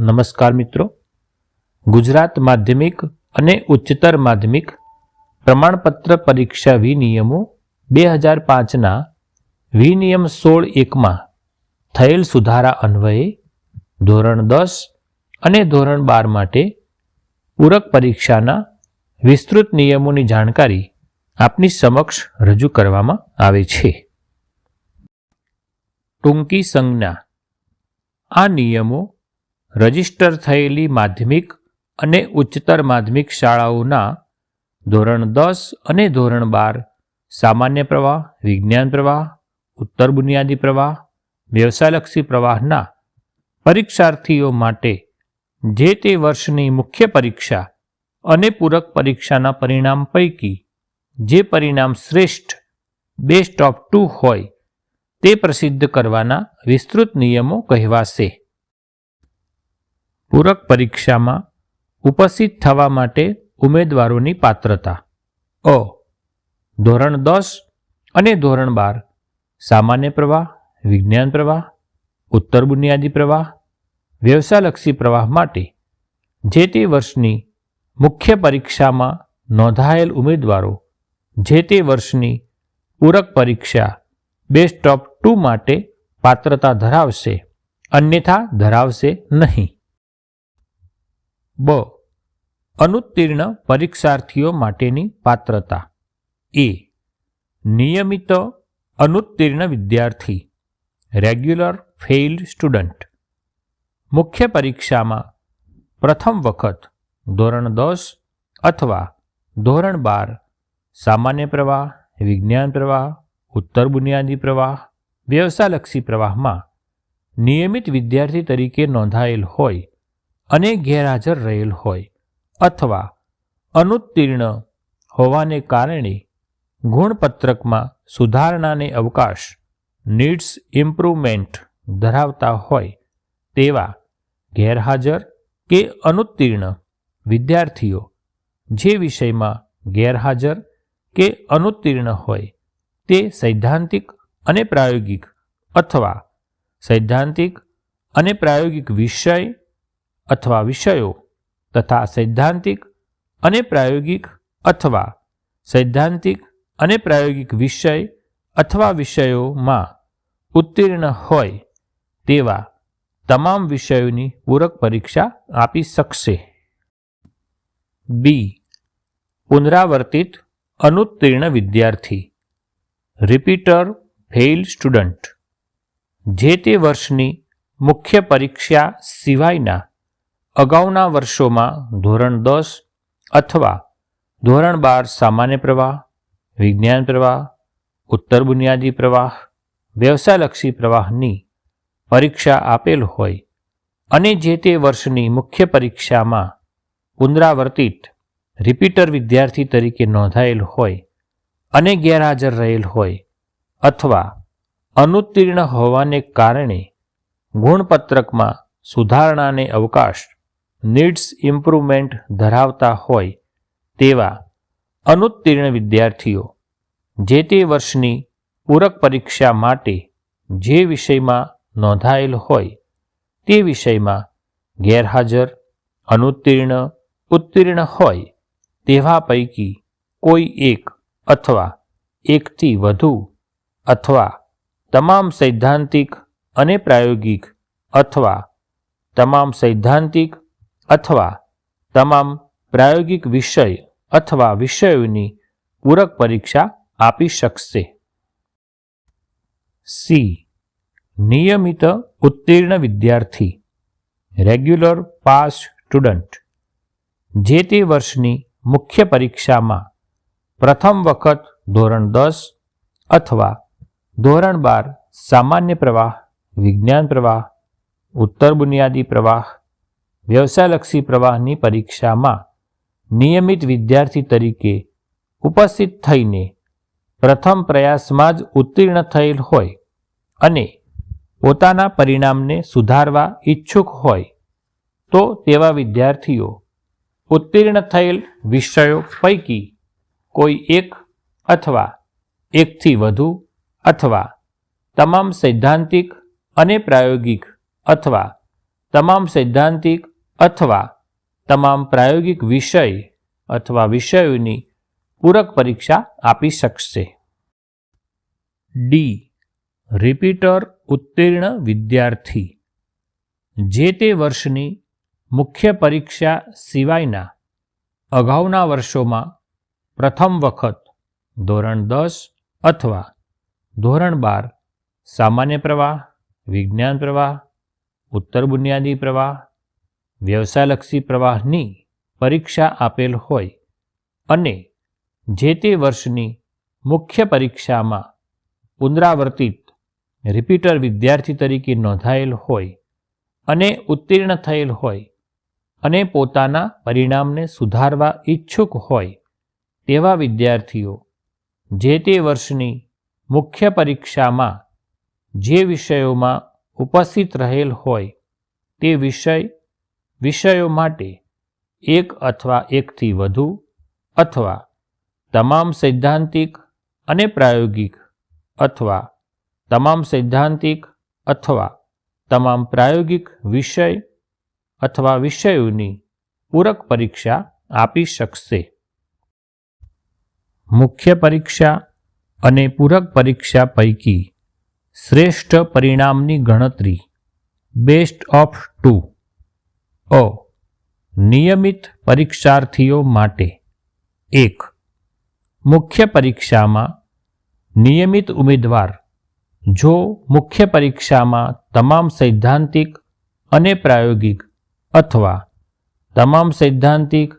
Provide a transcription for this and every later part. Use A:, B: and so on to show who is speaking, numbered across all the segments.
A: નમસ્કાર મિત્રો. ગુજરાત માધ્યમિક અને ઉચ્ચતર માધ્યમિક પ્રમાણપત્ર પરીક્ષા વિનિયમો બે હજાર પાંચના વિનિયમ સોળ એકમાં થયેલ સુધારા અન્વયે ધોરણ દસ અને ધોરણ બાર માટે પૂરક પરીક્ષાના વિસ્તૃત નિયમોની જાણકારી આપની સમક્ષ રજૂ કરવામાં આવે છે. ટૂંકી સંજ્ઞા. આ નિયમો રજિસ્ટર થયેલી માધ્યમિક અને ઉચ્ચતર માધ્યમિક શાળાઓના ધોરણ દસ અને ધોરણ બાર સામાન્ય પ્રવાહ, વિજ્ઞાન પ્રવાહ, ઉત્તર બુનિયાદી પ્રવાહ, વ્યવસાયલક્ષી પ્રવાહના પરીક્ષાર્થીઓ માટે જે તે વર્ષની મુખ્ય પરીક્ષા અને પૂરક પરીક્ષાના પરિણામ પૈકી જે પરિણામ શ્રેષ્ઠ બેસ્ટ ઓફ ટુ હોય તે પ્રસિદ્ધ કરવાના વિસ્તૃત નિયમો કહેવાશે. પૂરક પરીક્ષામાં ઉપસ્થિત થવા માટે ઉમેદવારોની પાત્રતા. અ. ધોરણ દસ અને ધોરણ બાર. સામાન્ય પ્રવાહ, વિજ્ઞાન પ્રવાહ, ઉત્તર બુનિયાદી પ્રવાહ, વ્યવસાયલક્ષી પ્રવાહ માટે જે તે વર્ષની મુખ્ય પરીક્ષામાં નોંધાયેલ ઉમેદવારો જે તે વર્ષની પૂરક પરીક્ષા બેસ્ટ ઓફ ટુ માટે પાત્રતા ધરાવશે, અન્યથા ધરાવશે નહીં. બ. અનુત્તીર્ણ પરીક્ષાર્થીઓ માટેની પાત્રતા. એ. નિયમિત અનુત્તીર્ણ વિદ્યાર્થી. Regular failed student. મુખ્ય પરીક્ષામાં પ્રથમ વખત ધોરણ દસ અથવા ધોરણ બાર સામાન્ય પ્રવાહ, વિજ્ઞાન પ્રવાહ, ઉત્તર બુનિયાદી પ્રવાહ, વ્યવસાયલક્ષી પ્રવાહમાં નિયમિત વિદ્યાર્થી તરીકે નોંધાયેલ હોય અને ગેરહાજર રહેલ હોય અથવા અનુત્તીર્ણ હોવાને કારણે ગુણપત્રકમાં સુધારણાને અવકાશ, નીડ્સ ઇમ્પ્રુવમેન્ટ ધરાવતા હોય તેવા ગેરહાજર કે અનુત્તીર્ણ વિદ્યાર્થીઓ જે વિષયમાં ગેરહાજર કે અનુત્તીર્ણ હોય તે સૈદ્ધાંતિક અને પ્રાયોગિક અથવા સૈદ્ધાંતિક અને પ્રાયોગિક વિષય અથવા વિષયો તથા સૈદ્ધાંતિક અને પ્રાયોગિક અથવા સૈદ્ધાંતિક અને પ્રાયોગિક વિષય અથવા વિષયોમાં ઉત્તીર્ણ હોય તેવા તમામ વિષયોની પૂરક પરીક્ષા આપી શકશે. બી. પુનરાવર્તિત અનુત્તીર્ણ વિદ્યાર્થી. Repeater fail student. જે તે વર્ષની મુખ્ય પરીક્ષા સિવાયના અગાઉના વર્ષોમાં ધોરણ દસ અથવા ધોરણ બાર સામાન્ય પ્રવાહ, વિજ્ઞાન પ્રવાહ, ઉત્તર બુનિયાદી પ્રવાહ, વ્યવસાયલક્ષી પ્રવાહની પરીક્ષા આપેલ હોય અને જે તે વર્ષની મુખ્ય પરીક્ષામાં પુનરાવર્તિત રિપીટર વિદ્યાર્થી તરીકે નોંધાયેલ હોય અને ગેરહાજર રહેલ હોય અથવા અનુત્તીર્ણ હોવાને કારણે ગુણપત્રકમાં સુધારણાને અવકાશ નીડ્સ ઇમ્પ્રુવમેન્ટ ધરાવતા હોય તેવા અનુત્તીર્ણ વિદ્યાર્થીઓ જે તે વર્ષની પૂરક પરીક્ષા માટે જે વિષયમાં નોંધાયેલ હોય તે વિષયમાં ગેરહાજર, અનુત્તીર્ણ, ઉત્તીર્ણ હોય તેવા પૈકી કોઈ એક અથવા એકથી વધુ અથવા તમામ સૈદ્ધાંતિક અને પ્રાયોગિક અથવા તમામ સૈદ્ધાંતિક અથવા તમામ પ્રાયોગિક વિષય અથવા વિષયોની પૂરક પરીક્ષા આપી શકશે. સી. નિયમિત ઉત્તીર્ણ વિદ્યાર્થી. Regular pass student. જે તે વર્ષની મુખ્ય પરીક્ષામાં પ્રથમ વખત ધોરણ દસ અથવા ધોરણ બાર સામાન્ય પ્રવાહ, વિજ્ઞાન પ્રવાહ, ઉત્તર બુનિયાદી પ્રવાહ વ્યવસાયલક્ષી પ્રવાહની પરીક્ષામાં નિયમિત વિદ્યાર્થી તરીકે ઉપસ્થિત થઈને પ્રથમ પ્રયાસમાં જ ઉત્તીર્ણ થયેલ હોય અને પોતાના પરિણામને સુધારવા ઈચ્છુક હોય, તો તેવા વિદ્યાર્થીઓ ઉત્તીર્ણ થયેલ વિષયો પૈકી કોઈ એક અથવા એકથી વધુ અથવા તમામ સૈદ્ધાંતિક અને પ્રાયોગિક અથવા તમામ સૈદ્ધાંતિક અથવા તમામ પ્રાયોગિક વિષય અથવા વિષયોની પૂરક પરીક્ષા આપી શકશે. ડી રિપીટર ઉત્તીર્ણ વિદ્યાર્થી. જે તે વર્ષની મુખ્ય પરીક્ષા સિવાયના અગાઉના વર્ષોમાં પ્રથમ વખત ધોરણ દસ અથવા ધોરણ બાર સામાન્ય પ્રવાહ, વિજ્ઞાન પ્રવાહ, ઉત્તર બુનિયાદી પ્રવાહ વ્યવસાયલક્ષી પ્રવાહની પરીક્ષા આપેલ હોય અને જે તે વર્ષની મુખ્ય પરીક્ષામાં પુનરાવર્તિત રિપીટર વિદ્યાર્થી તરીકે નોંધાયેલ હોય અને ઉત્તીર્ણ થયેલ હોય અને પોતાના પરિણામને સુધારવા ઈચ્છુક હોય તેવા વિદ્યાર્થીઓ જે તે વર્ષની મુખ્ય પરીક્ષામાં જે વિષયોમાં ઉપસ્થિત રહેલ હોય તે વિષય વિષયો માટે એક અથવા એકથી વધુ અથવા તમામ સૈદ્ધાંતિક અને પ્રાયોગિક અથવા તમામ સૈદ્ધાંતિક અથવા તમામ પ્રાયોગિક વિષય અથવા વિષયોની પૂરક પરીક્ષા આપી શકશે. મુખ્ય પરીક્ષા અને પૂરક પરીક્ષા પૈકી શ્રેષ્ઠ પરિણામની ગણતરી બેસ્ટ ઓફ ટુ અ. નિયમિત પરીક્ષાર્થીઓ માટે. એક. મુખ્ય પરીક્ષામાં નિયમિત ઉમેદવાર. જો મુખ્ય પરીક્ષામાં તમામ સૈદ્ધાંતિક અને પ્રાયોગિક અથવા તમામ સૈદ્ધાંતિક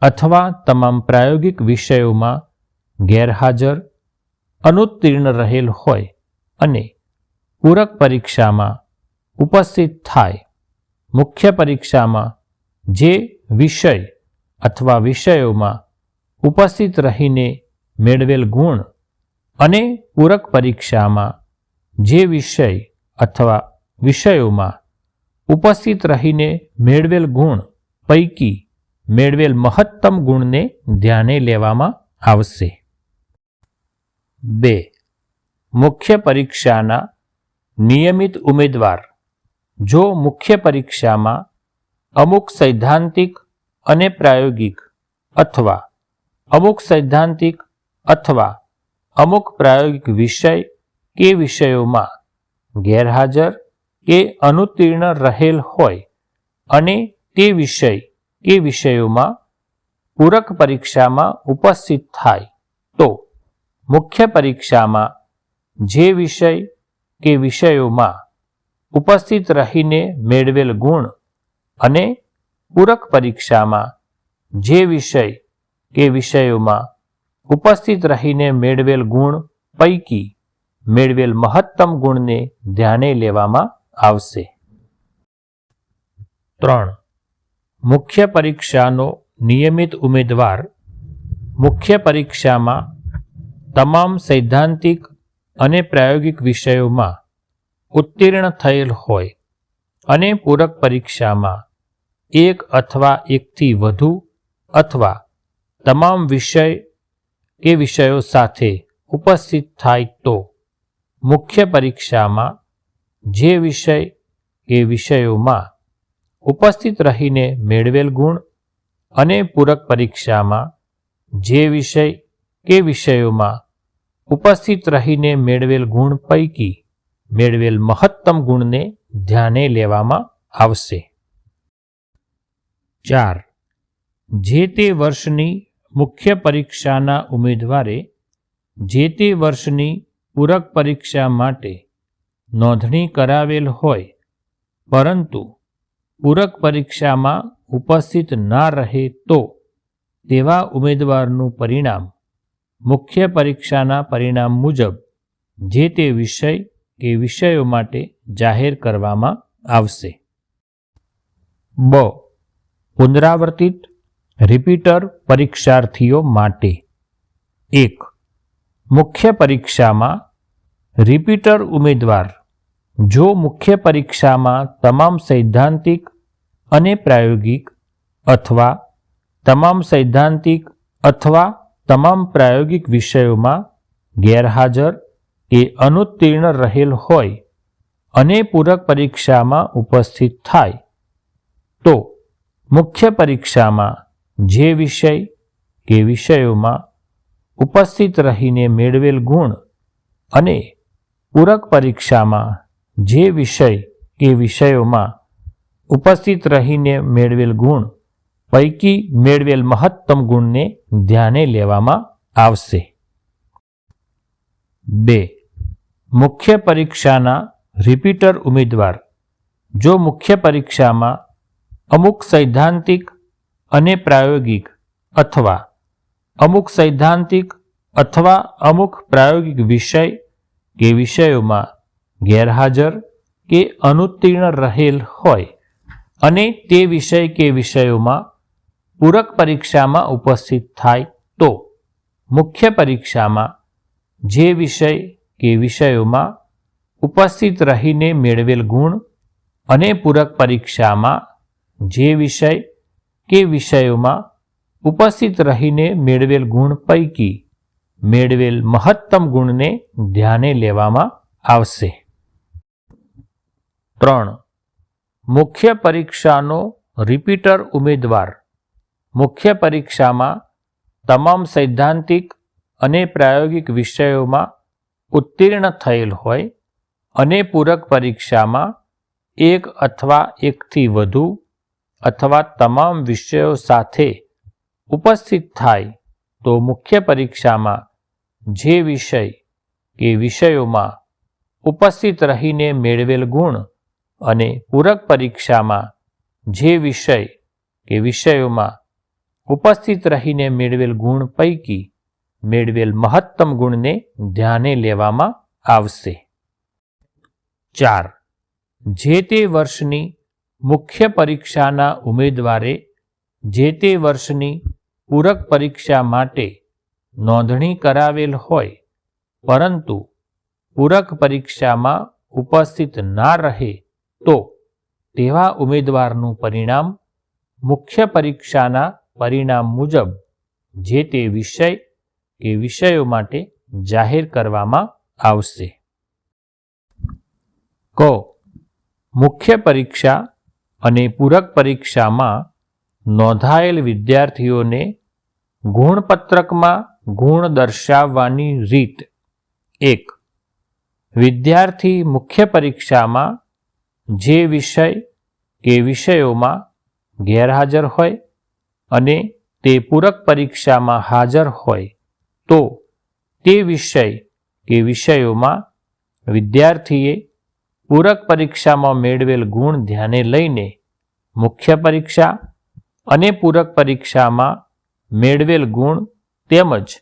A: અથવા તમામ પ્રાયોગિક વિષયોમાં ગેરહાજર, અનુત્તીર્ણ રહેલ હોય અને પૂરક પરીક્ષામાં ઉપસ્થિત થાય. મુખ્ય પરીક્ષામાં જે વિષય અથવા વિષયોમાં ઉપસ્થિત રહીને મેળવેલ ગુણ અને પૂરક પરીક્ષામાં જે વિષય અથવા વિષયોમાં ઉપસ્થિત રહીને મેળવેલ ગુણ પૈકી મેળવેલ મહત્તમ ગુણને ધ્યાને લેવામાં આવશે. બે. મુખ્ય પરીક્ષાના નિયમિત ઉમેદવાર જો મુખ્ય પરીક્ષામાં અમુક સૈદ્ધાંતિક અને પ્રાયોગિક અથવા અમુક સૈદ્ધાંતિક અથવા અમુક પ્રાયોગિક વિષય કે વિષયોમાં ગેરહાજર કે અનુત્તીર્ણ રહેલ હોય અને તે વિષય કે વિષયોમાં પૂરક પરીક્ષામાં ઉપસ્થિત થાય, તો મુખ્ય પરીક્ષામાં જે વિષય કે વિષયોમાં ઉપસ્થિત રહીને મેળવેલ ગુણ અને પૂરક પરીક્ષામાં જે વિષય કે વિષયોમાં ઉપસ્થિત રહીને મેળવેલ ગુણ પૈકી મેળવેલ મહત્તમ ગુણને ધ્યાને લેવામાં આવશે. ત્રણ. મુખ્ય પરીક્ષાનો નિયમિત ઉમેદવાર મુખ્ય પરીક્ષામાં તમામ સૈદ્ધાંતિક અને પ્રાયોગિક વિષયોમાં ઉત્તીર્ણ થયેલ હોય અને પૂરક પરીક્ષામાં એક અથવા એકથી વધુ અથવા તમામ વિષય કે વિષયો સાથે ઉપસ્થિત થાય તો મુખ્ય પરીક્ષામાં જે વિષય કે વિષયોમાં ઉપસ્થિત રહીને મેળવેલ ગુણ અને પૂરક પરીક્ષામાં જે વિષય કે વિષયોમાં ઉપસ્થિત રહીને મેળવેલ ગુણ પૈકી મેળવેલ મહત્તમ ગુણને ધ્યાને લેવામાં આવશે. ચાર. જે તે વર્ષની મુખ્ય પરીક્ષાના ઉમેદવારે જે તે વર્ષની પૂરક પરીક્ષા માટે નોંધણી કરાવેલ હોય, પરંતુ પૂરક પરીક્ષામાં ઉપસ્થિત ના રહે તો તેવા ઉમેદવારનું પરિણામ મુખ્ય પરીક્ષાના પરિણામ મુજબ જે તે વિષય કે વિષયો માટે જાહેર કરવામાં આવશે. બ. પુનરાવર્તિત રિપીટર પરીક્ષાર્થીઓ માટે. એક. મુખ્ય પરીક્ષામાં રિપીટર ઉમેદવાર. જો મુખ્ય પરીક્ષામાં તમામ સૈદ્ધાંતિક અને પ્રાયોગિક અથવા તમામ સૈદ્ધાંતિક અથવા તમામ પ્રાયોગિક વિષયોમાં ગેરહાજર કે અનુત્તીર્ણ રહેલ હોય અને પૂરક પરીક્ષામાં ઉપસ્થિત થાય. તો મુખ્ય પરીક્ષામાં જે વિષય કે વિષયોમાં ઉપસ્થિત રહીને મેળવેલ ગુણ અને પૂરક પરીક્ષામાં જે વિષય કે વિષયોમાં ઉપસ્થિત રહીને મેળવેલ ગુણ પૈકી મેળવેલ મહત્તમ ગુણને ધ્યાને લેવામાં આવશે. બે મુખ્ય પરીક્ષાના રિપીટર ઉમેદવાર. જો મુખ્ય પરીક્ષામાં અમુક સૈદ્ધાંતિક અને પ્રાયોગિક અથવા અમુક સૈદ્ધાંતિક અથવા અમુક પ્રાયોગિક વિષય કે વિષયોમાં ગેરહાજર કે અનુત્તીર્ણ રહેલ હોય અને તે વિષય કે વિષયોમાં પૂરક પરીક્ષામાં ઉપસ્થિત થાય તો મુખ્ય પરીક્ષામાં જે વિષય કે વિષયોમાં ઉપસ્થિત રહીને મેળવેલ ગુણ અને પૂરક પરીક્ષામાં જે વિષય કે વિષયોમાં ઉપસ્થિત રહીને મેળવેલ ગુણ પૈકી મેળવેલ મહત્તમ ગુણને ધ્યાને લેવામાં આવશે. ત્રણ. મુખ્ય પરીક્ષાનો રિપીટર ઉમેદવાર. મુખ્ય પરીક્ષામાં તમામ સૈદ્ધાંતિક અને પ્રાયોગિક વિષયોમાં ઉત્તીર્ણ થયેલ હોય અને પૂરક પરીક્ષામાં એક અથવા એકથી વધુ અથવા તમામ વિષયો સાથે ઉપસ્થિત થાય તો મુખ્ય પરીક્ષામાં જે વિષય કે વિષયોમાં ઉપસ્થિત રહીને મેળવેલ ગુણ અને પૂરક પરીક્ષામાં જે વિષય કે વિષયોમાં ઉપસ્થિત રહીને મેળવેલ ગુણ પૈકી મેળવેલ મહત્તમ ગુણને ધ્યાને લેવામાં આવશે. ચાર. જે તે વર્ષની મુખ્ય પરીક્ષાના ઉમેદવારે જે તે વર્ષની પૂરક પરીક્ષા માટે નોંધણી કરાવેલ હોય, પરંતુ પૂરક પરીક્ષામાં ઉપસ્થિત ના રહે, તો તેવા ઉમેદવારનું પરિણામ મુખ્ય પરીક્ષાના પરિણામ મુજબ જે તે વિષય કે વિષયો માટે જાહેર કરવામાં આવશે. ક. મુખ્ય પરીક્ષા અને પૂરક પરીક્ષામાં નોંધાયેલ વિદ્યાર્થીઓને ગુણપત્રકમાં ગુણ દર્શાવવાની રીત. એક. વિદ્યાર્થી મુખ્ય પરીક્ષામાં જે વિષય કે વિષયોમાં ગેરહાજર હોય અને તે પૂરક પરીક્ષામાં હાજર હોય તો તે વિષય, કે વિષયોમાં વિદ્યાર્થીએ પૂરક પરીક્ષામાં મેળવેલ ગુણ ધ્યાને લઈને મુખ્ય પરીક્ષા અને પૂરક પરીક્ષામાં મેળવેલ ગુણ તેમજ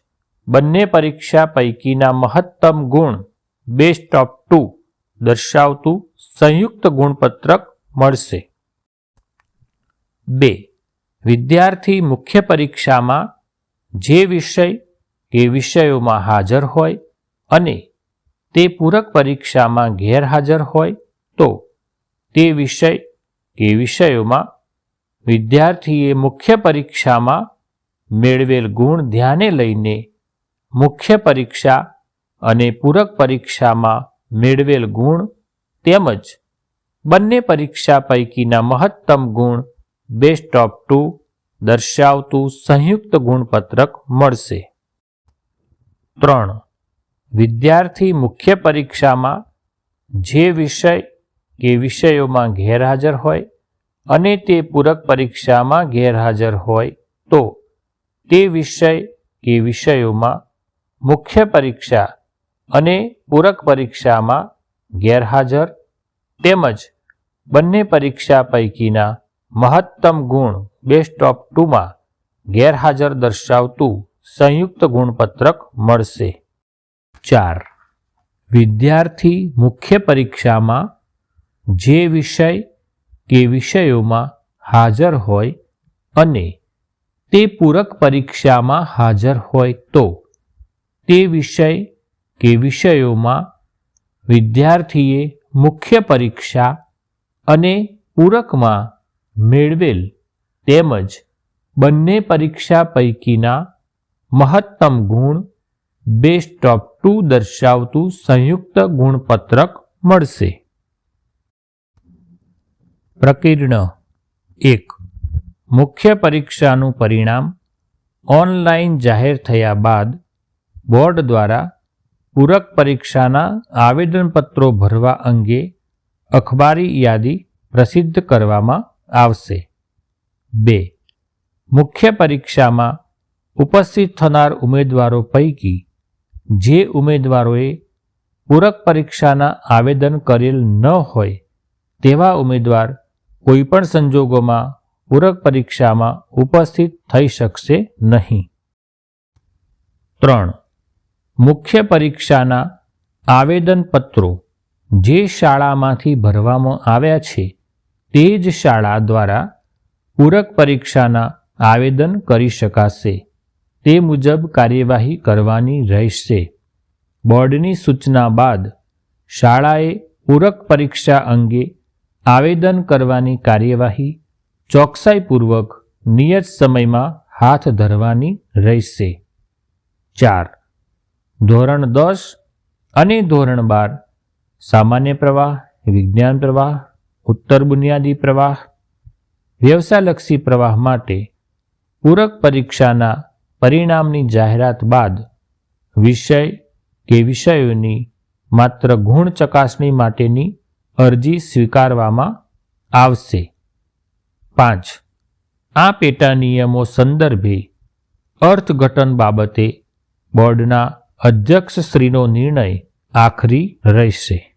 A: બંને પરીક્ષા પૈકીના મહત્તમ ગુણ બેસ્ટ ઓફ ટુ દર્શાવતું સંયુક્ત ગુણપત્રક મળશે. બે, વિદ્યાર્થી મુખ્ય પરીક્ષામાં જે વિષય કે વિષયોમાં હાજર હોય અને તે પૂરક પરીક્ષામાં ગેરહાજર હોય તો તે વિષય કે વિષયોમાં વિદ્યાર્થીએ મુખ્ય પરીક્ષામાં મેળવેલ ગુણ ધ્યાને લઈને મુખ્ય પરીક્ષા અને પૂરક પરીક્ષામાં મેળવેલ ગુણ તેમજ બંને પરીક્ષા પૈકીના મહત્તમ ગુણ બેસ્ટ ઓફ ટુ દર્શાવતું સંયુક્ત ગુણપત્રક મળશે. ત્રણ. વિદ્યાર્થી મુખ્ય પરીક્ષામાં જે વિષય કે વિષયોમાં ગેરહાજર હોય અને તે પૂરક પરીક્ષામાં ગેરહાજર હોય તો તે વિષય કે વિષયોમાં મુખ્ય પરીક્ષા અને પૂરક પરીક્ષામાં ગેરહાજર તેમજ બંને પરીક્ષા પૈકીના મહત્તમ ગુણ બેસ્ટ ઓફ ટુમાં ગેરહાજર દર્શાવતું સંયુક્ત ગુણપત્રક મળશે. ચાર. વિદ્યાર્થી મુખ્ય પરીક્ષામાં જે વિષય કે વિષયોમાં હાજર હોય અને તે પૂરક પરીક્ષામાં હાજર હોય તો તે વિષય કે વિષયોમાં વિદ્યાર્થીએ મુખ્ય પરીક્ષા અને પૂરકમાં મેળવેલ તેમજ બંને પરીક્ષા પૈકીના મહત્તમ ગુણ બેસ્ટ ઓફ ટુ દર્શાવતું સંયુક્ત ગુણપત્રક મળશે. પ્રકીર્ણ એક. મુખ્ય પરીક્ષાનું પરિણામ ઓનલાઈન જાહેર થયા બાદ બોર્ડ દ્વારા પૂરક પરીક્ષાના આવેદનપત્રો ભરવા અંગે અખબારી યાદી પ્રસિદ્ધ કરવામાં આવશે. બે. મુખ્ય પરીક્ષામાં ઉપસ્થિત થનાર ઉમેદવારો પૈકી જે ઉમેદવારોએ પૂરક પરીક્ષાના આવેદન કરેલ ન હોય તેવા ઉમેદવાર કોઈપણ સંજોગોમાં પૂરક પરીક્ષામાં ઉપસ્થિત થઈ શકશે નહીં. ત્રણ. મુખ્ય પરીક્ષાના આવેદનપત્રો જે શાળામાંથી ભરવામાં આવ્યા છે તે જ શાળા દ્વારા પૂરક પરીક્ષાના આવેદન કરી શકાશે. તે મુજબ કાર્યવાહી કરવાની રહેશે. બોર્ડની સૂચના બાદ શાળાએ પૂરક પરીક્ષા અંગે આવેદન કરવાની કાર્યવાહી ચોકસાઈપૂર્વક નિયત સમયમાં હાથ ધરવાની રહેશે. ચાર. ધોરણ દસ અને ધોરણ બાર. સામાન્ય પ્રવાહ, વિજ્ઞાન પ્રવાહ, ઉત્તર બુનિયાદી પ્રવાહ, વ્યવસાયલક્ષી પ્રવાહ માટે પૂરક પરીક્ષાના પરિણામની જાહેરાત બાદ વિષય કે વિષયોની માત્ર ગુણ ચકાસણી માટેની અરજી સ્વીકારવામાં આવશે. પાંચ. આ પેટા નિયમો સંદર્ભે અર્થઘટન બાબતે બોર્ડના અધ્યક્ષશ્રીનો નિર્ણય આખરી રહેશે.